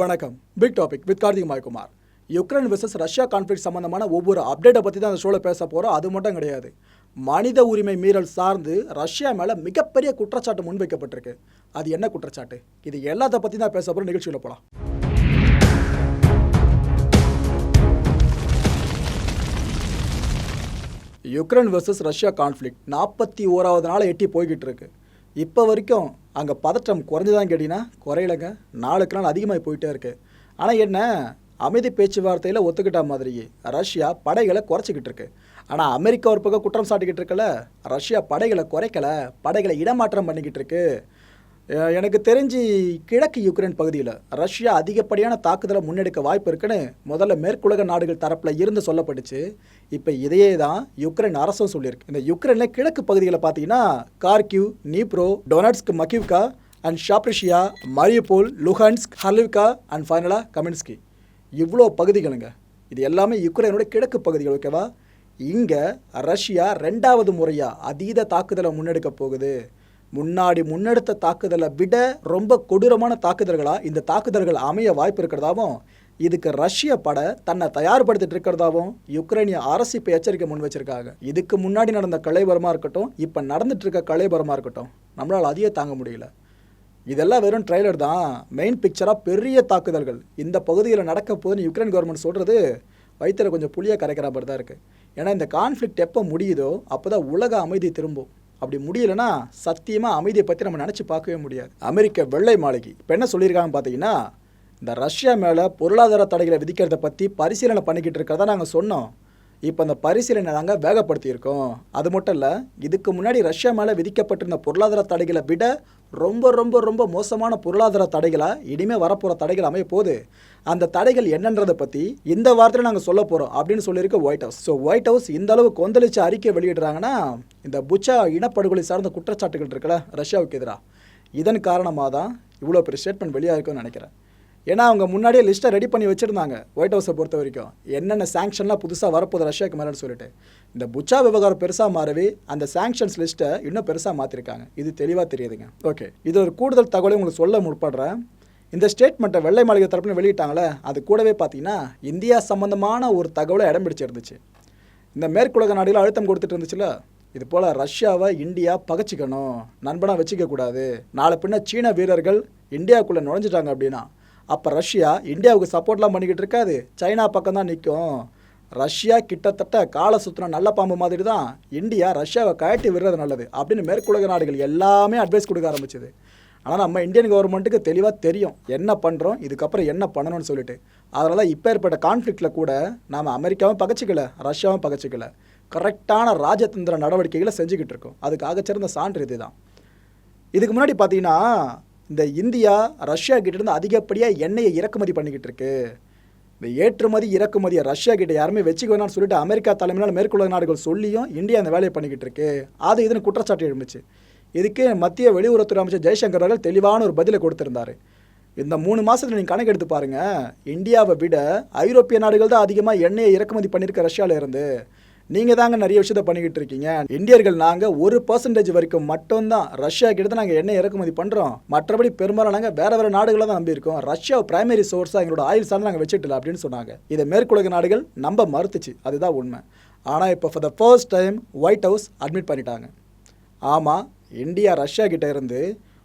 வணக்கம். Big topic with Karthik மாய்குமார் Ukraine versus Russia conflict சம்பந்தமான ஒவ்வொரு அப்டேட்டை பற்றி தான் அந்த ஷோவில் பேச போகிறோம் அது மட்டும் கிடையாது. மனித உரிமை மீறல் சார்ந்து ரஷ்யா மேலே மிகப்பெரிய குற்றச்சாட்டு முன்வைக்கப்பட்டிருக்கு. அது என்ன குற்றச்சாட்டு? இது எல்லாத்த பற்றி தான் பேச போகிறோம் நிகழ்ச்சியில் போகலாம் யுக்ரைன் வெர்சஸ் ரஷ்யா கான்ஃப்ளிக் நாற்பத்தி ஓராவது நாள் எட்டி போய்கிட்டு இருக்கு. இப்போ வரைக்கும் அங்கே பதற்றம் குறைஞ்சதான் கேட்டிங்கன்னா குறையலைங்க. நாளுக்கு நாள் அதிகமாகி போயிட்டே இருக்கு. ஆனால் என்ன அமைதி பேச்சுவார்த்தையில் ஒத்துக்கிட்ட மாதிரியே ரஷ்யா படைகளை குறைச்சிக்கிட்டு இருக்கு. ஆனால் அமெரிக்கா ஒரு பக்கம் குற்றம் சாட்டிக்கிட்டு இருக்கல ரஷ்யா படைகளை குறைக்கல படைகளை இடமாற்றம் பண்ணிக்கிட்டு இருக்கு. எனக்கு தெரிஞ்சு கிழக்கு யுக்ரைன் பகுதியில் ரஷ்யா அதிகப்படியான தாக்குதலை முன்னெடுக்க வாய்ப்பு இருக்குன்னு முதல்ல மேற்குலக நாடுகள் தரப்பில் இருந்து சொல்லப்பட்டுச்சு. இப்போ இதையே தான் யுக்ரைன் அரசும் சொல்லியிருக்கு. இந்த யுக்ரைனில் கிழக்கு பகுதியில் பார்த்தீங்கன்னா Kharkiv Dnipro Donetsk Makiivka and Zaporizhzhia Mariupol Luhansk Horlivka and ஃபைனலாக கமின்ஸ்கி. இவ்வளோ பகுதிகளுங்க. இது எல்லாமே யுக்ரைனோட கிழக்கு பகுதிகள் ஓகேவா? இங்கே ரஷ்யா ரெண்டாவது முறையாக அதீத தாக்குதலை முன்னெடுக்க போகுது. முன்னாடி முன்னெடுத்த தாக்குதலை விட ரொம்ப கொடூரமான தாக்குதல்களாக இந்த தாக்குதல்கள் அமைய வாய்ப்பு இருக்கிறதாவும் இதுக்கு ரஷ்ய படை தன்னை தயார்படுத்திட்டு இருக்கிறதாவும் யுக்ரைனிய அரசு இப்போ எச்சரிக்கை முன் வச்சிருக்காங்க. இதுக்கு முன்னாடி நடந்த கலைபரமாக இருக்கட்டும் இப்போ நடந்துட்டு இருக்க கலைபரமாக இருக்கட்டும் நம்மளால் அதையே தாங்க முடியல. இதெல்லாம் வெறும் ட்ரைலர் தான். மெயின் பிக்சராக பெரிய தாக்குதல்கள். இந்த பகுதியில் நடக்க போகுதுன்னு யுக்ரைன் கவர்மெண்ட் சொல்கிறது வயிற்றுல கொஞ்சம் புளியாக கரைக்கிற மாதிரி தான் இருக்குது ஏன்னா இந்த கான்ஃப்ளிக்ட் எப்போ முடியுதோ அப்போ தான் உலக அமைதி திரும்பும். அப்படி முடியலன்னா சத்தியமாக அமைதியை பற்றி நம்ம நினச்சி பார்க்கவே முடியாது. அமெரிக்க வெள்ளை மாளிகை. இப்போ என்ன சொல்லியிருக்காங்க பார்த்தீங்கன்னா இந்த ரஷ்யா மேலே பொருளாதார தடைகளை விதிக்கிறத பற்றி பரிசீலனை பண்ணிக்கிட்டு இருக்கிறதா நாங்கள் சொன்னோம். இப்போ அந்த பரிசீலனை நாங்கள் வேகப்படுத்தியிருக்கோம். அது மட்டும் இல்லை இதுக்கு முன்னாடி ரஷ்யா மேலே விதிக்கப்பட்டிருந்த பொருளாதார தடைகளை விட ரொம்ப ரொம்ப ரொம்ப மோசமான பொருளாதார தடைகளாக இனிமேல் வரப்போகிற தடைகள் அமைய போகுது. அந்த தடைகள் என்னன்றதை பற்றி இந்த வாரத்தில் நாங்கள் சொல்ல போகிறோம் அப்படின்னு சொல்லியிருக்கு White House so White House இந்த அளவு கொந்தளிச்சு அறிக்கை வெளியிடுறாங்கன்னா இந்த புச்சா இனப்படுகொலை சார்ந்த குற்றச்சாட்டுகள் இருக்குல்ல ரஷ்யாவுக்கு எதிராக இதன் காரணமாக தான் இவ்வளோ பெரிய ஸ்டேட்மெண்ட் வெளியாக இருக்குன்னு நினைக்கிறேன். ஏன்னா அவங்க முன்னாடியே லிஸ்ட்டை ரெடி பண்ணி வச்சுருந்தாங்க ஒயிட் ஹவுஸை பொறுத்த வரைக்கும். என்னென்ன சாங்ஷன்லாம் புதுசாக வரப்போகுது ரஷ்யாவுக்கு மேலேன்னு சொல்லிட்டு. இந்த புச்சா விவகாரம் பெருசாக மாறவே அந்த சாங்ஷன்ஸ் லிஸ்ட்டை இன்னும் பெருசாக மாற்றிருக்காங்க இது தெளிவாக தெரியுதுங்க. ஓகே இது ஒரு கூடுதல் தகவலை உங்களுக்கு சொல்ல முற்படுறேன். இந்த ஸ்டேட்மெண்ட்டை வெள்ளை மாளிகை தரப்புன்னு வெளியிட்டாங்களே அது கூடவே பார்த்தீங்கன்னா இந்தியா சம்மந்தமான ஒரு தகவலை இடம் பிடிச்சிருந்துச்சு. இந்த மேற்குலக நாடுகள் அழுத்தம் கொடுத்துட்டு இருந்துச்சுல இது போல் ரஷ்யாவை இந்தியா பகச்சிக்கணும் நண்பனாக வச்சுக்கக்கூடாது. நாளை பின்ன சீன வீரர்கள் இந்தியாவுக்குள்ளே நுழைஞ்சிட்டாங்க அப்படின்னா அப்போ ரஷ்யா இந்தியாவுக்கு சப்போர்ட்லாம் பண்ணிக்கிட்டு இருக்காது. சைனா பக்கம் தான் நிற்கும் ரஷ்யா கிட்டத்தட்ட காலை சுற்றின நல்ல பாம்பு மாதிரி தான் இந்தியா ரஷ்யாவை கழட்டி விடுறது நல்லது. அப்படின்னு மேற்குலக நாடுகள் எல்லாமே அட்வைஸ் கொடுக்க ஆரம்பிச்சது. ஆனால் நம்ம இந்தியன் கவர்மெண்ட்டுக்கு தெளிவாக தெரியும். என்ன பண்ணுறோம் இதுக்கப்புறம் என்ன பண்ணணும்னு சொல்லிட்டு. அதனால இப்போ ஏற்பட்ட கான்ஃப்ளிக்டில் கூட நாம் அமெரிக்காவும் பகச்சிக்கல ரஷ்யாவும் பகச்சிக்கல. கரெக்டான ராஜதந்திர நடவடிக்கைகளை செஞ்சுக்கிட்டு இருக்கோம். அதுக்காக சிறந்த சான்று இதுதான். இதுக்கு முன்னாடி பார்த்தீங்கன்னா இந்த இந்தியா ரஷ்யா கிட்டேருந்து அதிகப்படியாக எண்ணெயை இறக்குமதி பண்ணிக்கிட்டு இருக்கு. இந்த ஏற்றுமதி இறக்குமதி ரஷ்யா கிட்ட யாருமே வச்சுக்க வேணாம்னு சொல்லிட்டு அமெரிக்கா தலைமையினால் மேற்குலக நாடுகள் சொல்லியும் இந்தியா அந்த வேலையை பண்ணிக்கிட்டு இருக்கு. அது இதுன்னு குற்றச்சாட்டு எழுந்துச்சு. இதுக்கு மத்திய வெளியுறவுத்துறை அமைச்சர் ஜெய்சங்கர் அவர்கள் தெளிவான ஒரு பதிலை கொடுத்துருந்தாரு. இந்த மூணு மாதத்தில் நீங்கள் கணக்கு எடுத்து இந்தியாவை விட ஐரோப்பிய நாடுகள் தான் அதிகமாக எண்ணெயை இறக்குமதி பண்ணியிருக்க ரஷ்யாவில் இருந்து. நீங்கள் தாங்க நிறைய விஷயத்த பண்ணிக்கிட்டு இருக்கீங்க. இந்தியர்கள் நாங்கள் ஒரு பர்சன்டேஜ் வரைக்கும் மட்டும்தான். ரஷ்யா கிட்ட நாங்கள் எண்ணெய் இறக்குமதி பண்ணுறோம் மற்றபடி பெரும்பாலும் நாங்கள் வேற வேற நாடுகளை தான் நம்பியிருக்கோம். ரஷ்யா பிரைமரி சோர்ஸாக எங்களோட ஆயில் சார்ந்து நாங்கள் வச்சுட்டல அப்படின்னு சொன்னாங்க. இதை மேற்குலக நாடுகள் நம்ப மறுத்துச்சு. அதுதான் உண்மை. ஆனால் இப்போ for the first time White House admit பண்ணிட்டாங்க. ஆமாம் இந்தியா ரஷ்யா கிட்டே இருந்து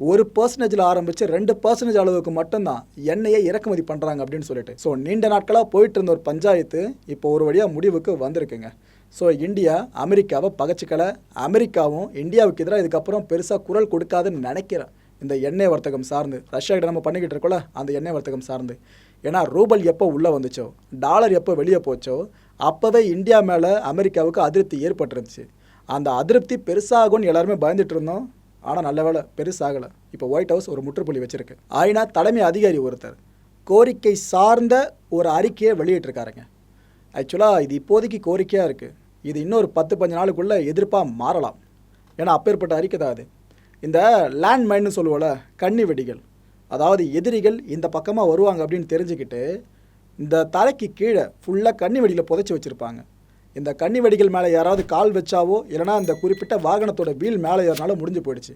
ஒரு பர்சன்டேஜில் ஆரம்பித்து ரெண்டு பர்சன்டேஜ் அளவுக்கு மட்டும்தான் எண்ணெயை இறக்குமதி பண்ணுறாங்க அப்படின்னு சொல்லிட்டு. ஸோ நீண்ட நாட்களாக போயிட்டு இருந்த ஒரு பஞ்சாயத்து இப்போ ஒரு வழியாக முடிவுக்கு வந்திருக்குங்க. ஸோ இந்தியா அமெரிக்காவை பகச்சிக்கலை. அமெரிக்காவும் இந்தியாவுக்கு எதிராக இதுக்கப்புறம் பெருசாக குரல் கொடுக்காதுன்னு நினைக்கிறேன் இந்த எண்ணெய் வர்த்தகம் சார்ந்து. ரஷ்யா கிட்ட நம்ம பண்ணிக்கிட்டு இருக்கோம்ல அந்த எண்ணெய் வர்த்தகம் சார்ந்து. ஏன்னா ரூபல் எப்போ உள்ளே வந்துச்சோ டாலர் எப்போ வெளியே போச்சோ அப்போவே இந்தியா மேலே அமெரிக்காவுக்கு அதிருப்தி ஏற்பட்டுருந்துச்சு. அந்த அதிருப்தி பெருசாகும்னு எல்லாருமே பயந்துட்டு இருந்தோம். ஆனால் நல்ல வேலை பெருசாகலை. இப்போ ஒயிட் ஹவுஸ் ஒரு முற்றுப்புள்ளி வச்சுருக்கு. ஆயினா தலைமை அதிகாரி ஒருத்தர் கோரிக்கை சார்ந்த ஒரு அறிக்கையை வெளியிட்டிருக்காருங்க. ஆக்சுவலாக இது இப்போதைக்கு கோரிக்கையாக இருக்குது இது இன்னொரு பத்து பஞ்சு நாளுக்குள்ளே எதிர்ப்பாக மாறலாம். ஏன்னா அப்பேற்பட்ட அறிக்கை தான் அது. இந்த லேண்ட் மைன்னு சொல்லுவோம்ல கன்னி வெடிகள். அதாவது எதிரிகள் இந்த பக்கமாக வருவாங்க அப்படின்னு தெரிஞ்சுக்கிட்டு இந்த தலைக்கு கீழே ஃபுல்லாக கன்னி வெடியில் புதைச்சி வச்சுருப்பாங்க. இந்த கன்னி வெடிகள் மேலே யாராவது கால் வச்சாவோ இல்லைனா இந்த குறிப்பிட்ட வாகனத்தோட வீல் மேலே ஏறினாலும் முடிஞ்சு போயிடுச்சு.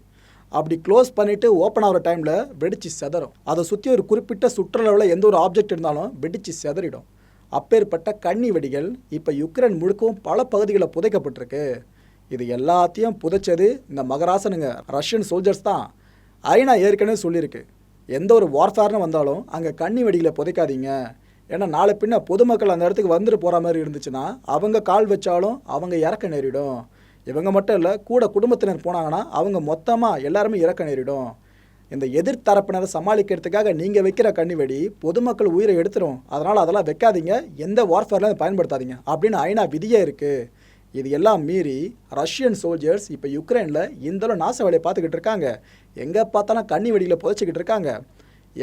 அப்படி க்ளோஸ் பண்ணிவிட்டு ஓப்பன் ஆகிற டைமில் வெடிச்சு செதறும். அதை சுற்றி ஒரு குறிப்பிட்ட சுற்றளவில் எந்த ஒரு ஆப்ஜெக்ட் இருந்தாலும் வெடிச்சு செதறிடும். அப்பேற்பட்ட கன்னி வெடிகள் இப்போ யுக்ரைன் முழுக்கவும் பல பகுதிகளில் புதைக்கப்பட்டிருக்கு. இது எல்லாத்தையும் புதைச்சது இந்த மகராசனுங்க ரஷ்யன் சோல்ஜர்ஸ் தான். ஐநா ஏற்கனவே சொல்லியிருக்கு. எந்த ஒரு வார்ஃபேர்னு வந்தாலும் அங்கே கன்னி வெடிகளை புதைக்காதீங்க. ஏன்னா நாளை பின்ன பொதுமக்கள் அந்த இடத்துக்கு வந்துட்டு போகிற மாதிரி இருந்துச்சுன்னா அவங்க கால் வச்சாலும் அவங்க இறக்க நேரிடும். இவங்க மட்டும் இல்லை கூட குடும்பத்தினர் போனாங்கன்னா அவங்க மொத்தமாக எல்லாருமே இறக்க நேரிடும். இந்த எதிர்த்தரப்பினரை சமாளிக்கிறதுக்காக நீங்கள் வைக்கிற கண்ணி வெடி பொதுமக்கள் உயிரை எடுத்துரும். அதனால் அதெல்லாம் வைக்காதீங்க. எந்த வார்ஃபேர்லாம் பயன்படுத்தாதீங்க. அப்படின்னு ஐநா விதியே இருக்குது இது எல்லாம் மீறி ரஷ்யன் சோல்ஜர்ஸ் இப்போ யுக்ரைனில் இந்தளவு நாச வேலையை பார்த்துக்கிட்டு இருக்காங்க. எங்கே பார்த்தாலும் கண்ணி வெடிகளை புதைச்சிக்கிட்டு இருக்காங்க.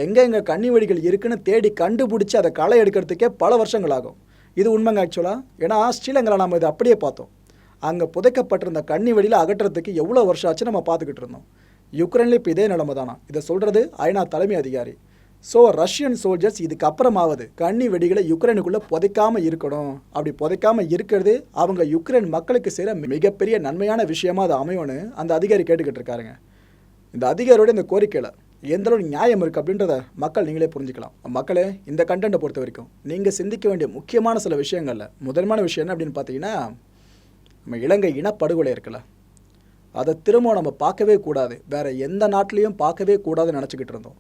எங்கே எங்கே கண்ணி வெடிகள் இருக்குன்னு தேடி கண்டுபிடிச்சி அதை களை எடுக்கிறதுக்கே பல வருஷங்கள் ஆகும். இது உண்மைங்க ஆக்சுவலாக ஏன்னா ஸ்ரீலங்காவில் நம்ம இதை அப்படியே பார்த்தோம். அங்கே புதைக்கப்பட்டிருந்த கண்ணி வெடியில் அகற்றுறதுக்கு எவ்வளோ வருஷம் ஆச்சு நம்ம பார்த்துக்கிட்டு இருந்தோம். யுக்ரைன்ல இப்போ இதே நிலைமை தானா இதை சொல்கிறது ஐநா தலைமை அதிகாரி. ஸோ ரஷ்யன் சோல்ஜர்ஸ் இதுக்கப்புறமாவது கண்ணி வெடிகளை யுக்ரைனுக்குள்ளே புதைக்காமல் இருக்கணும். அப்படி புதைக்காமல் இருக்கிறது அவங்க யுக்ரைன் மக்களுக்கு செய்கிற மிகப்பெரிய நன்மையான விஷயமா அது அமையும்னு அந்த அதிகாரி கேட்டுக்கிட்டு இருக்காருங்க. இந்த அதிகாரியோட இந்த கோரிக்கையில் எந்த அளவு நியாயம் இருக்குது அப்படின்றத மக்கள் நீங்களே புரிஞ்சுக்கலாம். மக்களே இந்த கண்டென்ட்டை பொறுத்த வரைக்கும் நீங்கள் சிந்திக்க வேண்டிய முக்கியமான சில விஷயங்களில் முதன்மையான விஷயம் என்ன அப்படின்னு பார்த்தீங்கன்னா நம்ம இலங்கை இனப்படுகொலை இருக்குல்ல. அதை திரும்ப நம்ம பார்க்கவே கூடாது. வேறு எந்த நாட்டிலையும் பார்க்கவே கூடாதுன்னு நினச்சிக்கிட்டு இருந்தோம்.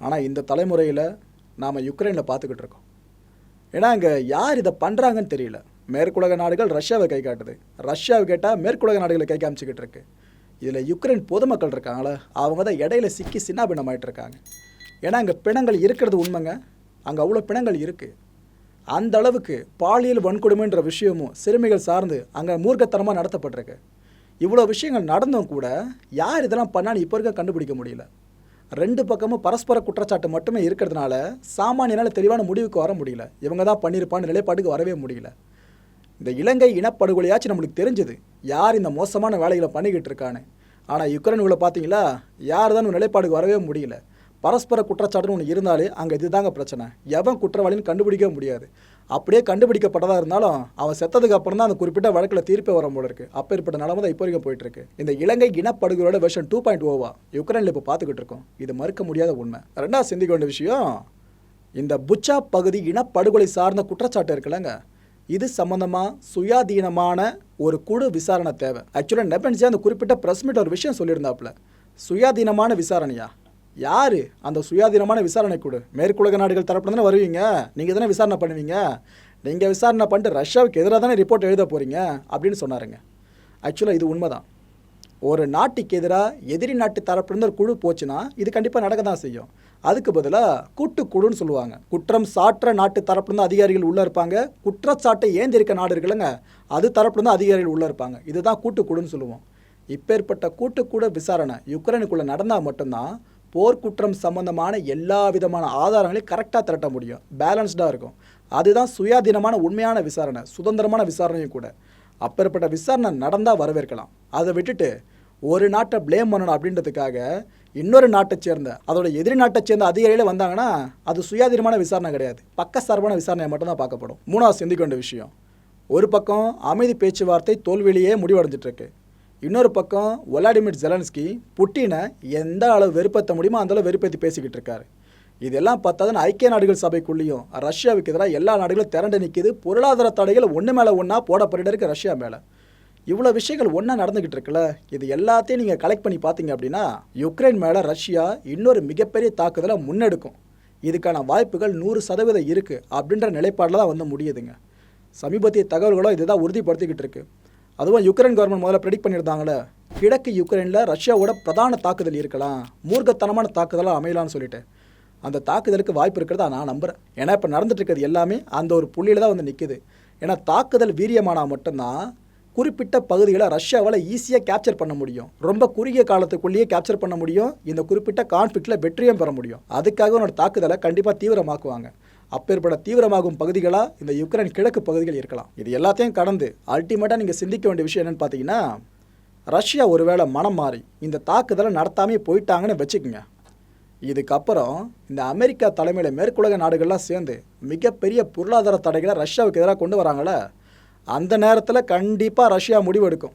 ஆனால் இந்த தலைமுறையில் நாம் யுக்ரைனில் பார்த்துக்கிட்டு இருக்கோம். ஏன்னா அங்கே யார் இதை பண்ணுறாங்கன்னு தெரியல. மேற்குலக நாடுகள் ரஷ்யாவை கை காட்டுது. ரஷ்யாவை கேட்டால் மேற்குலக நாடுகளை கை காமிச்சிக்கிட்டு இருக்கு. இதில் யுக்ரைன் பொதுமக்கள் இருக்காங்களே அவங்க தான் இடையில சிக்கி சின்னாபின்னமாயிட்டு இருக்காங்க. ஏன்னா அங்கே பிணங்கள் இருக்கிறது உண்மைங்க. அங்கே அவ்வளோ பிணங்கள் இருக்குது அந்த அளவுக்கு பாலியல் வன்கொடுமைன்ற விஷயமும் சிறுமிகள் சார்ந்து அங்கே மூர்க்கத்தனமாக நடத்தப்பட்டிருக்கு. இவ்வளோ விஷயங்கள் நடந்தும் கூட யார் இதெல்லாம் பண்ணான்னு இப்போ இருக்க கண்டுபிடிக்க முடியல. ரெண்டு பக்கமும் பரஸ்பர குற்றச்சாட்டு மட்டுமே இருக்கிறதுனால சாமானியனால் தெளிவான முடிவுக்கு வர முடியல. இவங்க தான் பண்ணியிருப்பான்னு நிலைப்பாட்டுக்கு வரவே முடியல. இந்த இலங்கை இனப்படுகொலையாச்சும் நம்மளுக்கு தெரிஞ்சது. யார் இந்த மோசமான வேலைகளை பண்ணிக்கிட்டு இருக்கான்னு. ஆனால் யுக்ரைனுக்குள்ள பார்த்தீங்களா? யார் தான் நிலைப்பாடுக்கு வரவே முடியல. பரஸ்பர குற்றச்சாட்டுன்னு ஒன்று இருந்தாலே அங்கே இதுதாங்க பிரச்சனை. எவன் குற்றவாளின்னு கண்டுபிடிக்கவே முடியாது. அப்படியே கண்டுபிடிக்கப்பட்டதாக இருந்தாலும் அவன் செத்ததுக்கு அப்புறம் தான் அந்த குறிப்பிட்ட வழக்கில் தீர்ப்பே வர போல இருக்கு. அப்பேற்பட்ட நிலமை தான் இப்போ வரைக்கும் போயிட்டு இருக்கு இந்த இலங்கை இனப்படுகொலையோட வெர்ஷன் டூ பாயிண்ட் ஓவா யுக்ரைனில் இப்போ பார்த்துக்கிட்டு இருக்கோம். இது மறுக்க முடியாத உண்மை. ரெண்டாவது சிந்திக்க வேண்டிய விஷயம் இந்த புச்சா பகுதி இனப்படுகொலை சார்ந்த குற்றச்சாட்டு இருக்குல்லங்க. இது சம்பந்தமாக சுயாதீனமான ஒரு குழு விசாரணை தேவை. ஆக்சுவலாக நெபன்ஸே அந்த குறிப்பிட்ட ப்ரெஸ் மீட் ஒரு விஷயம் சொல்லியிருந்தாப்புல? சுயாதீனமான விசாரணையா? யார்? அந்த சுயாதீனமான விசாரணை குழு. மேற்குலக நாடுகள் தரப்பில் தானே வருவீங்க? நீங்கள் தானே விசாரணை பண்ணுவீங்க? நீங்கள் விசாரணை பண்ணிட்டு ரஷ்யாவுக்கு எதிராக தானே ரிப்போர்ட் எழுத போகிறீங்க அப்படின்னு சொன்னாருங்க. ஆக்சுவலாக இது உண்மைதான். ஒரு நாட்டுக்கு எதிராக எதிரி நாட்டு தரப்புலேருந்து ஒரு குழு போச்சுன்னா இது கண்டிப்பாக நடக்க தான் செய்யும். அதுக்கு பதிலாக கூட்டுக்குழுன்னு சொல்லுவாங்க. குற்றம் சாற்ற நாட்டு தரப்புலேருந்து அதிகாரிகள் உள்ளே இருப்பாங்க. குற்றச்சாட்டை ஏந்திருக்க நாடு இருக்குல்லங்க அது தரப்புலேருந்து அதிகாரிகள் உள்ளே இருப்பாங்க. இதுதான் கூட்டுக்குழுன்னு சொல்லுவோம். இப்பேற்பட்ட கூட்டுக்குழு விசாரணை யுக்ரைனுக்குள்ளே நடந்தால் மட்டும்தான் போர்க்குற்றம் சம்பந்தமான எல்லா விதமான ஆதாரங்களையும் கரெக்டாக திரட்ட முடியும். பேலன்ஸ்டாக இருக்கும். அதுதான் சுயாதீனமான உண்மையான விசாரணை சுதந்திரமான விசாரணையும் கூட. அப்பேற்பட்ட விசாரணை நடந்தால் வரவேற்கலாம். அதை விட்டுட்டு ஒரு நாட்டை ப்ளேம் பண்ணணும் அப்படின்றதுக்காக இன்னொரு நாட்டை சேர்ந்த அதோட எதிரி நாட்டை சேர்ந்த அதிகாரியில் வந்தாங்கன்னா அது சுயாதீனமான விசாரணை கிடையாது. பக்கசார்பான விசாரணையை மட்டும்தான் பார்க்கப்படும். மூணாவது சிந்திக்க வேண்டிய விஷயம். ஒரு பக்கம் அமைதி பேச்சுவார்த்தை தோல்வியிலேயே முடிவடைஞ்சிட்ருக்கு இன்னொரு பக்கம் ஒலாடிமிர் ஜெலன்ஸ்கி புட்டினை எந்த அளவு வெறுப்பேற்ற முடியுமோ அந்த அளவு வெறுப்பேற்றி பேசிக்கிட்டு இருக்காரு. இதெல்லாம் பார்த்தாதான் ஐக்கிய நாடுகள் சபைக்குள்ளேயும் ரஷ்யாவுக்கு எதிராக எல்லா நாடுகளும் திரண்டு நிற்கிது பொருளாதார தடைகள் ஒன்று மேலே ஒன்றா போடப்பட்டு இருக்குது ரஷ்யா மேலே. இவ்வளோ விஷயங்கள் ஒன்றா நடந்துக்கிட்டு இருக்குல்ல? இது எல்லாத்தையும் நீங்கள் கலெக்ட் பண்ணி பார்த்தீங்க அப்படின்னா யுக்ரைன் மேலே ரஷ்யா இன்னொரு மிகப்பெரிய தாக்குதலை முன்னெடுக்கும். இதுக்கான வாய்ப்புகள் நூறு சதவீதம் இருக்குது அப்படின்ற நிலைப்பாடில் தான் வந்து முடியுதுங்க. சமீபத்திய தகவல்களும் இதுதான் உறுதிப்படுத்திக்கிட்டு இருக்குது அதுவும் யுக்ரைன் கவர்மெண்ட் முதல்ல ப்ரெடிக்ட் பண்ணியிருந்தாங்களே கிழக்கு யுக்ரைனில் ரஷ்யாவோட பிரதான தாக்குதல் இருக்கலாம் மூர்க்கத்தனமான தாக்குதலாக அமையலாம்னு சொல்லிட்டு. அந்த தாக்குதலுக்கு வாய்ப்பு இருக்கிறதா நான் நம்புகிறேன் ஏன்னா இப்போ நடந்துட்டு இருக்கிறது எல்லாமே அந்த ஒரு புள்ளியில் தான் வந்து நிற்குது ஏன்னா தாக்குதல் வீரியமானால் மட்டும்தான் குறிப்பிட்ட பகுதிகளை ரஷ்யாவால் ஈஸியாக கேப்சர் பண்ண முடியும். ரொம்ப குறுகிய காலத்துக்குள்ளேயே கேப்சர் பண்ண முடியும். இந்த குறிப்பிட்ட கான்ஃப்ளிக்டில் வெற்றியும் பெற முடியும். அதுக்காக உன்னோட தாக்குதலை கண்டிப்பாக தீவிரமாக்குவாங்க. அப்பேற்பட்ட தீவிரமாகும் பகுதிகளாக இந்த யுக்ரைன் கிழக்கு பகுதிகள் இருக்கலாம். இது எல்லாத்தையும் கடந்து அல்டிமேட்டாக நீங்கள் சிந்திக்க வேண்டிய விஷயம் என்னன்னு பார்த்தீங்கன்னா ரஷ்யா ஒருவேளை மனம் மாறி இந்த தாக்குதலை நடத்தாமே போயிட்டாங்கன்னு வச்சுக்கோங்க. இதுக்கப்புறம் இந்த அமெரிக்கா தலைமையில் மேற்குலக நாடுகள்லாம் சேர்ந்து மிகப்பெரிய பொருளாதார தடைகளை ரஷ்யாவுக்கு எதிராக கொண்டு வராங்களே அந்த நேரத்தில் கண்டிப்பாக ரஷ்யா முடிவெடுக்கும்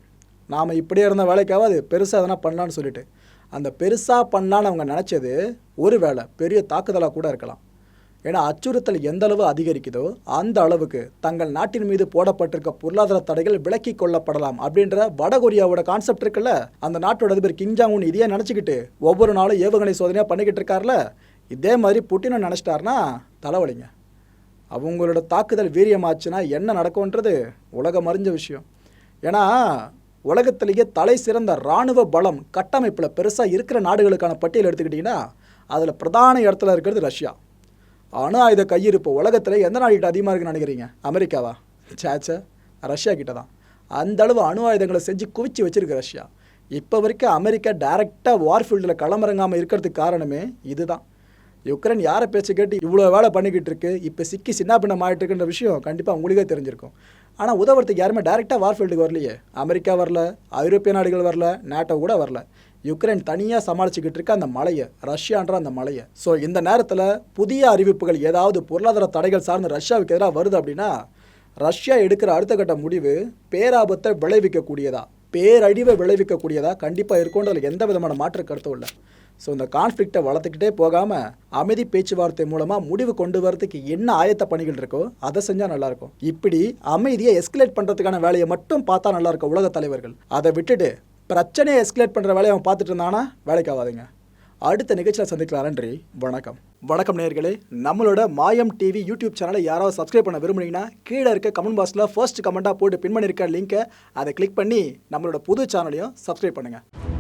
நாம் இப்படியே இருந்த வேலைக்காவது பெருசாக எதனா பண்ணலான்னு சொல்லிட்டு. அந்த பெருசாக பண்ணலான்னு அவங்க நினச்சது ஒரு வேளை பெரிய தாக்குதலாக கூட இருக்கலாம். ஏன்னா அச்சுறுத்தல் எந்த அளவு அதிகரிக்குதோ அந்த அளவுக்கு தங்கள் நாட்டின் மீது போடப்பட்டிருக்க பொருளாதார தடைகள் விலக்கி கொள்ளப்படலாம் அப்படின்ற வடகொரியாவோட கான்செப்ட் இருக்குல்ல? அந்த நாட்டோட அதிபர் கிங்ஜாங் உன் இதையே நினச்சிக்கிட்டு ஒவ்வொரு நாளும் ஏவுகணை சோதனையாக பண்ணிக்கிட்டு இருக்கார்ல இதே மாதிரி புட்டினை நினச்சிட்டாருன்னா தலைவலிங்க. அவங்களோட தாக்குதல் வீரியமாச்சுன்னா என்ன நடக்கும்ன்றது உலகம் அறிஞ்ச விஷயம். ஏன்னா உலகத்திலேயே தலை சிறந்த இராணுவ பலம் கட்டமைப்பில் பெருசாக இருக்கிற நாடுகளுக்கான பட்டியல் எடுத்துக்கிட்டிங்கன்னா அதில் பிரதான இடத்துல இருக்கிறது ரஷ்யா. அணு ஆயுத கையிருப்பு உலகத்தில் எந்த நாடுகிட்ட அதிகமாக இருக்குன்னு நினைக்கிறீங்க? அமெரிக்காவா? சேச்சே? ரஷ்யா கிட்ட தான் அந்த அளவு அணு ஆயுதங்களை செஞ்சு குவிச்சு வச்சிருக்கு ரஷ்யா. இப்போ வரைக்கும் அமெரிக்கா டைரெக்டாக வார்ஃபீல்டில் களமிறங்காமல் இருக்கிறதுக்கு காரணமே இதுதான். யுக்ரைன் யாரை பேச்சு கேட்டு இவ்வளோ வேலை பண்ணிக்கிட்டு இருக்கு? இப்போ சிக்கி சின்ன பின்னம் ஆகிட்டு இருக்குன்ற விஷயம் கண்டிப்பாக உங்களுக்கே தெரிஞ்சிருக்கும். ஆனால் உதவுறதுக்கு யாருமே டேரெக்டாக வார்ஃபீல்டுக்கு வரலையே. அமெரிக்கா வரல ஐரோப்பிய நாடுகள் வரல நேட்டோ கூட வரல. யுக்ரைன் தனியாக சமாளிச்சுக்கிட்டு இருக்க அந்த மலையை ரஷ்யான்ற அந்த மலையை. ஸோ இந்த நேரத்தில் புதிய அறிவிப்புகள் ஏதாவது பொருளாதார தடைகள் சார்ந்து ரஷ்யாவுக்கு எதிராக வருது அப்படின்னா ரஷ்யா எடுக்கிற அடுத்த கட்ட முடிவு பேராபத்தை விளைவிக்கக்கூடியதா? பேரழிவை விளைவிக்கக்கூடியதா? கண்டிப்பாக இருக்கும்ன்றதுல எந்த விதமான மாற்று கருத்தும் இல்லை. ஸோ இந்த கான்ஃப்ளிக்டை வளர்த்துக்கிட்டே போகாமல் அமைதி பேச்சுவார்த்தை மூலமாக முடிவு கொண்டு வரதுக்கு என்ன ஆயத்த பணிகள் இருக்கோ அதை செஞ்சால் நல்லாயிருக்கும் இப்படி அமைதியை எஸ்கலேட் பண்ணுறதுக்கான வேலையை மட்டும் பார்த்தா நல்லாயிருக்கும் உலக தலைவர்கள். அதை விட்டுட்டு பிரச்சனையை எஸ்கலேட் பண்ணுற வேலையை அவன் பார்த்துட்டு இருந்தானா? வேலைக்கு ஆகாதுங்க. அடுத்த நிகழ்ச்சியில் சந்திக்கலாம். நன்றி. வணக்கம். வணக்கம் நேர்களே நம்மளோட மாயம் டிவி யூடியூப் சேனலை யாராவது சப்ஸ்கிரைப் பண்ண விரும்புனீங்கன்னா கீழே இருக்க கமெண்ட் பாக்ஸில் ஃபர்ஸ்ட் கமெண்ட்டாக போட்டு பின் பண்ணியிருக்க லிங்க்கை அதை கிளிக் பண்ணி நம்மளோட புது சேனலையும் சப்ஸ்கிரைப் பண்ணுங்கள்